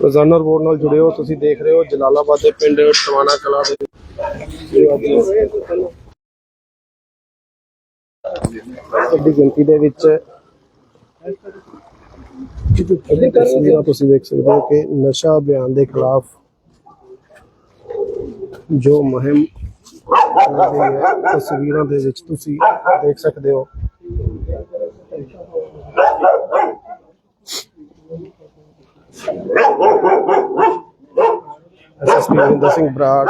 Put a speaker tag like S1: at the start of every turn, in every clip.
S1: ਰੋਜ਼ਾਨਾ ਰਿਪੋਰਟ ਨਾਲ ਜੁੜੇ ਹੋ, ਤੁਸੀਂ ਦੇਖ ਰਹੇ ਹੋ ਜਲਾਲਾਬਾਦ ਦੇ ਪਿੰਡ ਟਵਾਣਾ ਕਲਾ ਦੇ ਵੱਡੀ ਗਿਣਤੀ ਦੇ ਵਿੱਚ ਤਸਵੀਰਾਂ ਤੁਸੀਂ ਦੇਖ ਸਕਦੇ ਹੋ ਕਿ ਨਸ਼ਾ ਅਭਿਆਨ ਦੇ ਖਿਲਾਫ ਜੋ ਮੁਹਿੰਮ ਤਸਵੀਰਾਂ ਦੇ ਵਿੱਚ ਤੁਸੀਂ ਦੇਖ ਸਕਦੇ ਹੋ। ਐਸਐਸਪੀ ਰਵਿੰਦਰ ਸਿੰਘ ਬਰਾੜ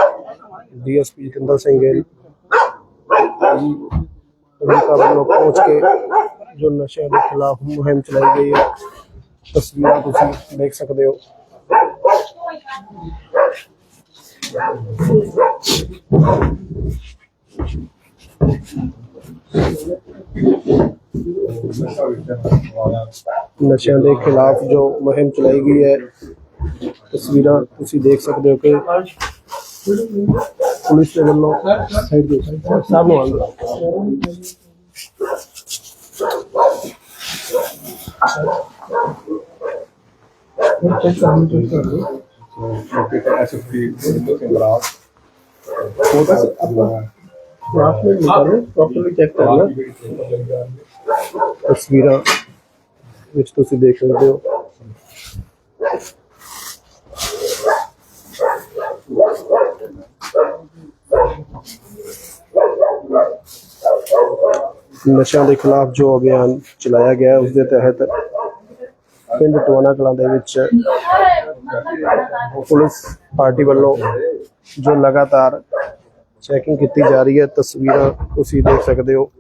S1: ਡੀਐਸਪੀ ਜਤਿੰਦਰ ਸਿੰਘ ਗਿੱਲ ਅਮਰੀਕਾ ਵੱਲੋਂ ਪਹੁੰਚ ਕੇ ਜੋ ਨਸ਼ਿਆਂ ਦੇ ਖਿਲਾਫ ਮੁਹਿੰਮ ਚਲਾਈ ਗਈ ਹੈ ਤਸਵੀਰਾਂ ਤੁਸੀਂ ਦੇਖ ਸਕਦੇ ਹੋ ਨਸ਼ਿਆਂ ਦੇ ਖਿਲਾਫ ਜੋ ਮੁਹਿੰਮ ਚਲਾਈ ਗਈ ਹੈ ਤਸਵੀਰਾਂ ਤੁਸੀਂ ਦੇਖ ਸਕਦੇ ਹੋ ਕਿ ਪੁਲਿਸ ਦੇ ਵੱਲੋਂ ਸਾਈਡ ਦੇ ਸਾਹਿਬ ਨੂੰ ਆਉਂਦਾ ਪ੍ਰੋਪਰਲੀ ਚੈੱਕ ਕਰਨਾ ਤਸਵੀਰਾਂ ਵਿੱਚ ਤੁਸੀਂ ਦੇਖ ਸਕਦੇ ਹੋ। ਨਸ਼ਿਆਂ ਦੇ ਖਿਲਾਫ ਜੋ ਅਭਿਆਨ ਚਲਾਇਆ ਗਿਆ ਹੈ, ਉਸ ਦੇ ਤਹਿਤ ਪਿੰਡ ਟੋਨਾ ਕਲਾਂ ਦੇ ਵਿੱਚ ਪੁਲਿਸ ਪਾਰਟੀ ਵੱਲੋਂ ਜੋ ਲਗਾਤਾਰ ਚੈਕਿੰਗ ਕੀਤੀ ਜਾ ਰਹੀ ਹੈ ਤਸਵੀਰਾਂ ਤੁਸੀਂ ਦੇਖ ਸਕਦੇ ਹੋ।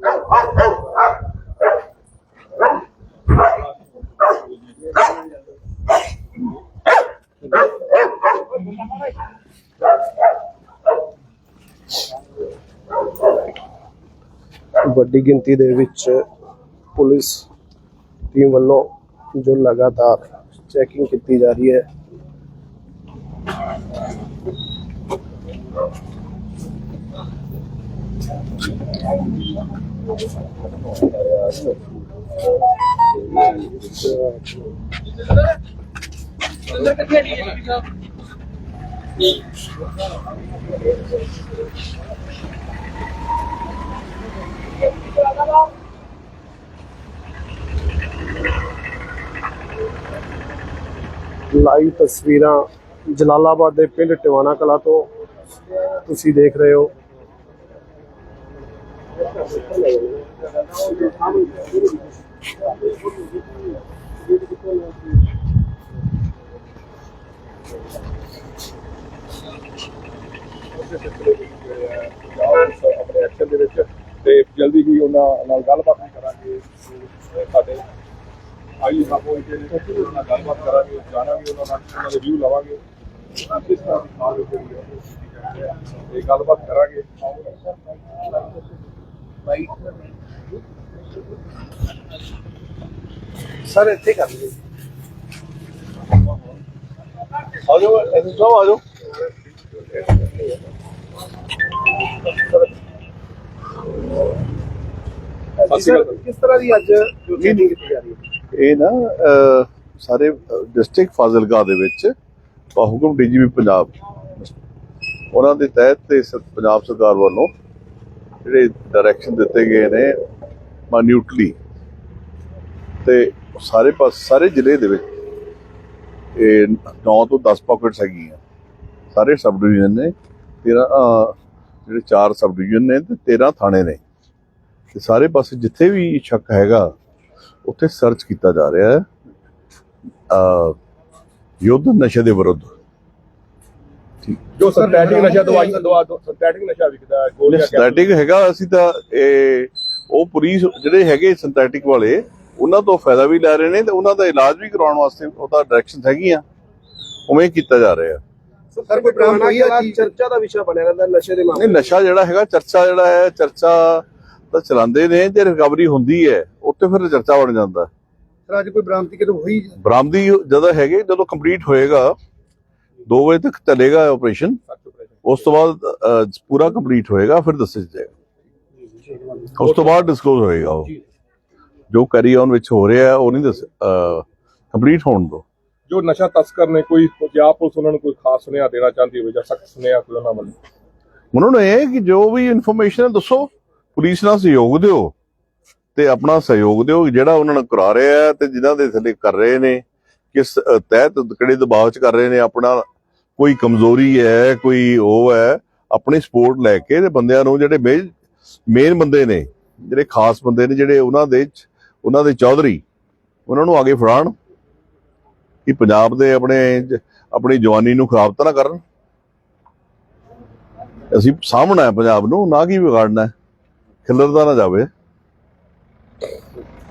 S1: ਵੱਡੀ ਗਿਣਤੀ ਦੇ ਵਿੱਚ ਪੁਲਿਸ ਟੀਮ ਵੱਲੋਂ ਜੋ ਲਗਾਤਾਰ ਚੈਕਿੰਗ ਕੀਤੀ ਜਾ ਰਹੀ ਹੈ ਲਾਈਵ ਤਸਵੀਰਾਂ ਜਲਾਲਾਬਾਦ ਦੇ ਪਿੰਡ ਟਿਵਾਣਾ ਕਲਾ ਤੋਂ ਤੁਸੀਂ ਦੇਖ ਰਹੇ ਹੋ
S2: ਆਪਣੇ ਐਕਸ਼ਨ ਦੇ ਵਿੱਚ ਤੇ ਜਲਦੀ ਹੀ ਉਹਨਾਂ ਨਾਲ ਗੱਲਬਾਤ ਵੀ ਕਰਾਂਗੇ ਤੇ ਸਾਡੇ ਆਈ ਸਾਬੋ ਇੱਥੇ ਨੇ, ਉਹਨਾਂ ਨਾਲ ਗੱਲਬਾਤ ਕਰਾਂਗੇ, ਜਾਣਾਂਗੇ ਉਹਨਾਂ ਨਾਲ, ਉਹਨਾਂ ਦੇ ਵਿਊ ਲਵਾਂਗੇ। ਕਿਸ ਤਰ੍ਹਾਂ ਦੀ ਖਾਲ ਜਿਹੜੀ ਹੈ, ਉਹ ਕੀਤੀ ਜਾਂਦੀ ਹੈ ਤੇ ਗੱਲਬਾਤ ਕਰਾਂਗੇ।
S1: ਸਰ, ਇੱਥੇ ਕਰ ਲਈਏ।
S2: ਆ ਜਾਓ ਐਸੇ ਜਾਓ ਆ ਜਾਓ
S1: ਸਰ ਕਿਸ ਤਰ੍ਹਾਂ ਦੀ ਅੱਜ ਜੋ ਚੈਕਿੰਗ ਕੀਤੀ ਜਾ ਰਹੀ ਹੈ?
S3: ਇਹ ਨਾ ਸਾਰੇ ਡਿਸਟ੍ਰਿਕਟ ਫਾਜ਼ਿਲਕਾ ਦੇ ਵਿੱਚ ਹੁਕਮ ਡੀਜੀਪੀ ਪੰਜਾਬ ਉਹਨਾਂ ਦੇ ਤਹਿਤ ਤੇ ਪੰਜਾਬ ਸਰਕਾਰ ਵੱਲੋਂ ਜਿਹੜੇ ਡਾਇਰੈਕਸ਼ਨ ਦਿੱਤੇ ਗਏ ਨੇ ਮਾਨਿਊਟਲੀ ਤੇ ਸਾਰੇ ਪਾਸ ਸਾਰੇ ਜ਼ਿਲ੍ਹੇ ਦੇ ਵਿੱਚ ਇਹ 9 ਤੋਂ 10 ਪਾਕਟਸ ਹੈਗੀਆਂ। ਸਾਰੇ ਸਬ ਡਿਵੀਜ਼ਨ ਨੇ 13 ਅਹ, ਜਿਹੜੇ ਚਾਰ ਸਬ ਡਿਵੀਜ਼ਨ ਨੇ ਤੇ 13 ਥਾਣੇ ਨੇ। ਤੇ ਸਾਰੇ ਪਾਸੇ ਜਿੱਥੇ ਵੀ ਸ਼ੱਕ ਹੈਗਾ ਉੱਥੇ ਸਰਚ ਕੀਤਾ ਜਾ ਰਿਹਾ ਹੈ। ਅ ਯੁੱਧ ਨਸ਼ੇ ਦੇ ਵਿਰੁੱਧ।
S2: ਜੋ ਸਿੰਥੈਟਿਕ ਨਸ਼ਾ ਦਵਾਈ ਦਵਾ ਸਿੰਥੈਟਿਕ ਨਸ਼ਾ ਵਿਕਦਾ ਹੈ ਗੋਲੀਆਂ
S3: ਸਿੰਥੈਟਿਕ ਹੈਗਾ ਅਸੀਂ ਤਾਂ ਇਹ ਉਹ ਪੁਲਿਸ ਜਿਹੜੇ ਹੈਗੇ ਸਿੰਥੈਟਿਕ ਵਾਲੇ ਉਹਨਾਂ ਤੋਂ ਫਾਇਦਾ ਵੀ ਲੈ ਰਹੇ ਨੇ ਤੇ ਉਹਨਾਂ ਦਾ ਇਲਾਜ ਵੀ ਕਰਾਉਣ ਵਾਸਤੇ ਉਹਦਾ ਡਾਇਰੈਕਸ਼ਨਸ ਹੈਗੀਆਂ। ਉਵੇਂ ਕੀਤਾ ਜਾ ਰਿਹਾ।
S1: ਸਰ ਕੋਈ ਹੈ ਚਰਚਾ ਦਾ ਵਿਸ਼ਾ ਬਣਿਆ ਰਹਿੰਦਾ ਨਸ਼ੇ ਦੇ
S3: ਨਹੀਂ
S1: ਮਾਮਲੇ
S3: ਨਸ਼ਾ ਜਿਹੜਾ ਹੈਗਾ ਚਰਚਾ ਜਿਹੜਾ ਹੈ ਚਰਚਾ ਤਾਂ ਚਲਾਉਂਦੇ ਨੇ ਜੇ ਰਿਕਵਰੀ ਹੁੰਦੀ ਹੈ ਉੱਥੇ ਫਿਰ ਚਰਚਾ ਬਣ ਜਾਂਦਾ।
S1: ਸਰ ਅੱਜ ਕੋਈ ਬਰਾਮਦੀ ਕਿਦੋਂ ਹੋਈ?
S3: ਬਰਾਮਦੀ ਜਦੋਂ ਹੈਗੇ ਜਦੋਂ ਕੰਪਲੀਟ ਹੋਏਗਾ 2 ਵਜੇ ਤੱਕ ਚੱਲੇਗਾ ਆਪਰੇਸ਼ਨ ਉਸ ਤੋਂ ਬਾਅਦ ਪੂਰਾ ਕੰਪਲੀਟ ਹੋਏਗਾ ਫਿਰ ਦੱਸਿਆ ਜਾਏਗਾ। ਉਸ ਤੋਂ ਬਾਅਦ ਡਿਸਕਲੋਜ਼ ਹੋਏਗਾ ਉਹ। ਜੋ। ਕੈਰੀ ਔਨ ਵਿੱਚ ਹੋ ਰਿਹਾ ਉਹ ਨਹੀਂ ਦੱਸ ਕੰਪਲੀਟ ਹੋਣ ਦੋ।
S2: ਜੋ ਨਸ਼ਾ ਤਸਕਰ ਨੇ ਕੋਈ ਪੰਜਾਬ ਪੁਲਿਸ ਉਹਨਾਂ ਨੂੰ ਕੋਈ ਖਾਸ ਸੁਨੇਹਾ ਦੇਣਾ ਚਾਹੁੰਦੀ ਹੋਵੇ ਜਾਂ ਸਖਤ ਸੁਨੇਹਾ ਕੋਈ ਉਹਨਾਂ ਵੱਲੋਂ?
S3: ਉਹਨਾਂ ਨੂੰ ਇਹ ਕਿ ਜੋ ਵੀ ਇਨਫੋਰਮੇਸ਼ਨ ਹੈ ਦੱਸੋ। ਪੁਲਿਸ ਨਾਲ ਸਹਿਯੋਗ ਦਿਓ ਤੇ ਆਪਣਾ ਸਹਿਯੋਗ ਦਿਓ, ਜਿਹੜਾ ਉਹਨਾਂ ਨੂੰ ਕਰਾ ਰਿਹਾ ਹੈ ਤੇ ਜਿਨ੍ਹਾਂ ਦੇ ਥੱਲੇ ਕਰ ਰਹੇ ਨੇ, ਕਿਸ ਤਹਿਤ ਕਿਹੜੇ ਦਬਾਅ 'ਚ ਕਰ ਰਹੇ ਨੇ, ਆਪਣਾ ਕੋਈ ਕਮਜ਼ੋਰੀ ਹੈ, ਕੋਈ ਉਹ ਹੈ, ਆਪਣੀ ਸਪੋਰਟ ਲੈ ਕੇ ਤੇ ਬੰਦਿਆਂ ਨੂੰ ਜਿਹੜੇ ਮੇਨ ਬੰਦੇ ਨੇ, ਜਿਹੜੇ ਖਾਸ ਬੰਦੇ ਨੇ, ਜਿਹੜੇ ਉਹਨਾਂ ਦੇ ਉਹਨਾਂ ਦੇ ਚੌਧਰੀ, ਉਹਨਾਂ ਨੂੰ ਆਗੇ ਫੜਾਣ ਕਿ ਪੰਜਾਬ ਦੇ ਆਪਣੇ ਆਪਣੀ ਜਵਾਨੀ ਨੂੰ ਖਰਾਬ ਤਾਂ ਨਾ ਕਰਨ। ਅਸੀਂ ਸਾਹਮਣਾ ਹੈ ਪੰਜਾਬ ਨੂੰ, ਨਾ ਕੀ ਵਿਗਾੜਨਾ ਹੈ। ਖਿਲਰਦਾ ਨਾ ਜਾਵੇ।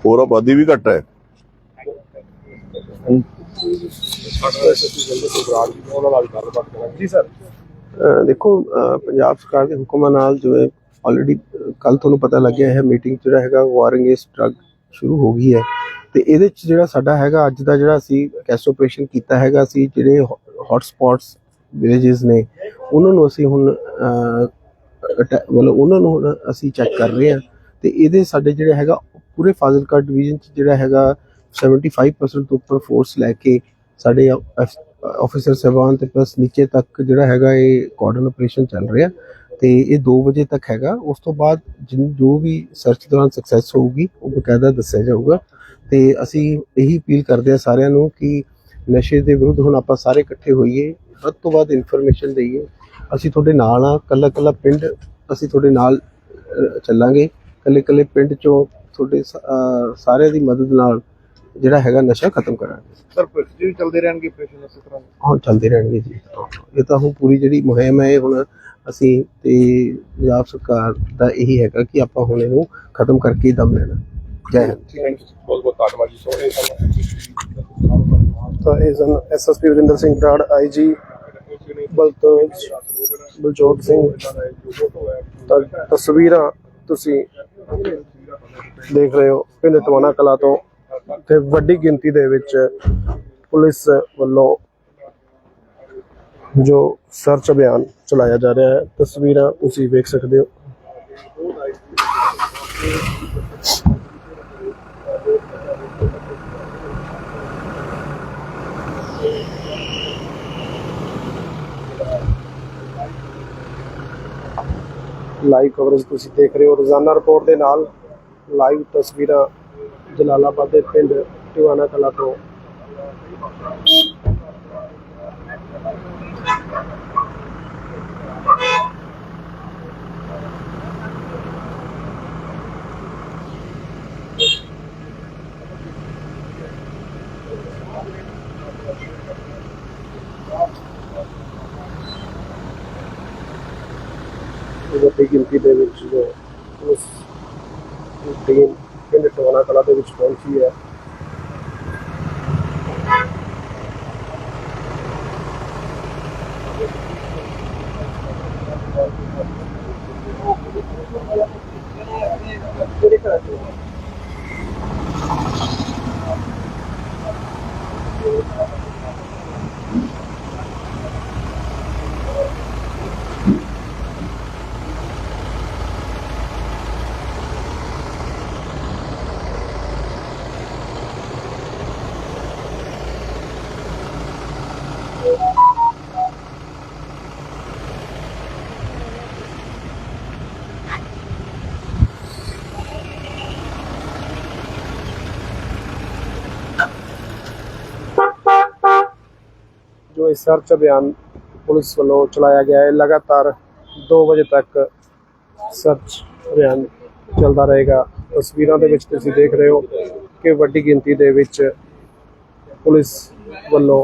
S3: ਹੋਰ ਆਬਾਦੀ ਵੀ ਘੱਟ ਹੈ।
S2: ਜੀ ਜੀ ਸਰ
S1: ਦੇਖੋ ਪੰਜਾਬ ਸਰਕਾਰ ਦੇ ਹੁਕਮਾਂ ਨਾਲ ਜਿਵੇਂ ਆਲਰੇਡੀ ਕੱਲ ਤੁਹਾਨੂੰ ਪਤਾ ਲੱਗਿਆ ਹੈ ਮੀਟਿੰਗ ਜਿਹੜਾ ਹੈਗਾ ਵਾਰ ਅਗੇਂਸਟ ਡਰੱਗ ਸ਼ੁਰੂ ਹੋ ਗਈ ਹੈ। ਤੇ ਇਹਦੇ ਚ ਜਿਹੜਾ ਸਾਡਾ ਹੈਗਾ ਅੱਜ ਦਾ ਜਿਹੜਾ ਅਸੀਂ ਕੈਸਟ ਆਪਰੇਸ਼ਨ ਕੀਤਾ ਹੈਗਾ ਅਸੀਂ ਜਿਹੜੇ ਹੌਟ ਸਪੌਟਸ ਵਿਲੇजेस ਨੇ ਉਹਨਾਂ ਨੂੰ ਅਸੀਂ ਹੁਣ ਮਤਲਬ ਉਹਨਾਂ ਨੂੰ ਹੁਣ ਅਸੀਂ ਚੈੱਕ ਕਰ ਰਹੇ ਹਾਂ ਤੇ ਇਹਦੇ ਸਾਡੇ ਜਿਹੜਾ ਹੈਗਾ, ਪੂਰੇ ਫਾਜ਼ਿਲਕਾ ਡਿਵੀਜ਼ਨ ਚ ਜਿਹੜਾ ਹੈਗਾ 75% ਤੋਂ ਉੱਪਰ ਫੋਰਸ ਲੈ ਕੇ ਸਾਡੇ ਆਫੀਸਰ ਸਾਹਿਬਾਨ ਤੇ ਪਲੱਸ ਨੀਚੇ ਤੱਕ ਜਿਹੜਾ ਹੈਗਾ ਇਹ ਕਾਰਡਨ ਆਪਰੇਸ਼ਨ ਚੱਲ ਰਿਹਾ ਤੇ ਇਹ 2 ਵਜੇ ਤੱਕ ਹੈਗਾ। ਉਸ ਤੋਂ ਬਾਅਦ ਜਿਨ- ਜੋ ਵੀ ਸਰਚ ਦੌਰਾਨ ਸਕਸੈਸ ਹੋਊਗੀ, ਉਹ ਬਕਾਇਦਾ ਦੱਸਿਆ ਜਾਊਗਾ ਤੇ ਅਸੀਂ ਇਹੀ ਅਪੀਲ ਕਰਦੇ ਆ ਸਾਰਿਆਂ ਨੂੰ ਕਿ ਨਸ਼ੇ ਦੇ ਵਿਰੁੱਧ ਹੁਣ ਆਪਾਂ ਸਾਰੇ ਇਕੱਠੇ ਹੋਈਏ ਵੱਧ ਤੋਂ ਵੱਧ ਇਨਫੋਰਮੇਸ਼ਨ ਦਈਏ ਅਸੀਂ ਤੁਹਾਡੇ ਨਾਲ ਆ ਕੱਲਾ ਕੱਲਾ ਪਿੰਡ ਅਸੀਂ ਤੁਹਾਡੇ ਨਾਲ ਚੱਲਾਂਗੇ। ਕੱਲੇ ਕੱਲੇ ਪਿੰਡ ਚੋਂ ਤੁਹਾਡੇ ਸਾਰਿਆਂ ਦੀ ਮਦਦ ਨਾਲ ਜਿਹੜਾ ਹੈਗਾ ਨਸ਼ਾ ਖਤਮ ਕਰਾਂਗੇ।
S2: ਸਰ ਪਿਛਲੇ ਵੀ ਚੱਲਦੇ ਰਹਿਣਗੇ ਆਪਰੇਸ਼ਨ ਇਸੇ ਤਰ੍ਹਾਂ?
S1: ਹੁਣ ਚੱਲਦੇ ਰਹਿਣਗੇ ਜੀ। ਇਹ ਤਾਂ ਹੁਣ ਪੂਰੀ ਜਿਹੜੀ ਮੁਹਿੰਮ ਹੈ ਇਹ ਹੁਣ ਅਸੀਂ ਤੇ ਪੰਜਾਬ ਸਰਕਾਰ ਦਾ ਇਹੀ ਹੈਗਾ ਕਿ ਆਪਾਂ ਹੁਣ ਇਹਨੂੰ ਖਤਮ ਕਰਕੇ ਹੀ ਦਮ ਲੈਣਾ। ਜੈ ਹਿੰਦ।
S2: ਥੈਂਕ ਯੂ ਬਹੁਤ ਬਹੁਤ ਧੰਨਵਾਦ ਜੀ ਸੋਹਣੇ
S1: ਤਾਂ ਇਹ ਸਨ ਐਸਐਸਪੀ ਵਰਿੰਦਰ ਸਿੰਘ ਬਰਾੜ ਆਈਜੀ ਬਲਤੋਜ ਬਲਜੋਤ ਸਿੰਘ। ਤਾਂ ਤਸਵੀਰਾਂ ਤੁਸੀਂ ਦੇਖ ਰਹੇ ਹੋ ਪਿੰਡ ਟਵਾਣਾ ਕਲਾ ਤੋਂ। ਤੇ ਵੱਡੀ ਗਿਣਤੀ ਦੇ ਵਿੱਚ ਪੁਲਿਸ ਵੱਲੋਂ ਜੋ ਸਰਚ ਅਭਿਆਨ ਚਲਾਇਆ ਜਾ ਰਿਹਾ ਹੈ ਤਸਵੀਰਾਂ ਤੁਸੀਂ ਵੇਖ ਸਕਦੇ ਹੋ। ਲਾਈਵ ਕਵਰੇਜ ਤੁਸੀਂ ਦੇਖ ਰਹੇ ਹੋ। ਰੋਜ਼ਾਨਾ ਰਿਪੋਰਟ ਦੇ ਨਾਲ ਲਾਈਵ ਤਸਵੀਰਾਂ ਜਲਾਲਾਬਾਦ ਦੇ ਪਿੰਡ ਟਿਵਾਣਾ ਕਲਾ ਤੋਂ। ਵੱਡੀ ਗਿਣਤੀ ਦੇ ਵਿੱਚ ਜੋ ਉਸ ਟੀਮ ਪਿੰਡ ਟਵਾਣਾ ਕਲਾ ਦੇ ਵਿੱਚ ਪਹੁੰਚੀ ਹੈ ਜੋ ਇਹ ਸਰਚ ਅਭਿਆਨ ਪੁਲਿਸ ਵੱਲੋਂ ਚਲਾਇਆ ਗਿਆ ਹੈ। ਲਗਾਤਾਰ 2 ਵਜੇ ਤੱਕ ਸਰਚ ਅਭਿਆਨ ਚੱਲਦਾ ਰਹੇਗਾ। ਤਸਵੀਰਾਂ ਦੇ ਵਿੱਚ ਤੁਸੀਂ ਦੇਖ ਰਹੇ ਹੋ ਕਿ ਵੱਡੀ ਗਿਣਤੀ ਦੇ ਵਿੱਚ ਪੁਲਿਸ ਵੱਲੋਂ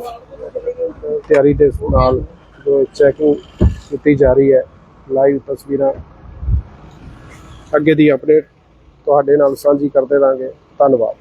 S1: ਤਿਆਰੀ ਦੇ ਨਾਲ ਜੋ ਚੈਕਿੰਗ ਕੀਤੀ ਜਾ ਰਹੀ ਹੈ, ਲਾਈਵ ਤਸਵੀਰਾਂ ਅੱਗੇ ਦੀ ਅਪਡੇਟ ਤੁਹਾਡੇ ਨਾਲ ਸਾਂਝੀ ਕਰਦੇ ਰਹਾਂਗੇ ਧੰਨਵਾਦ।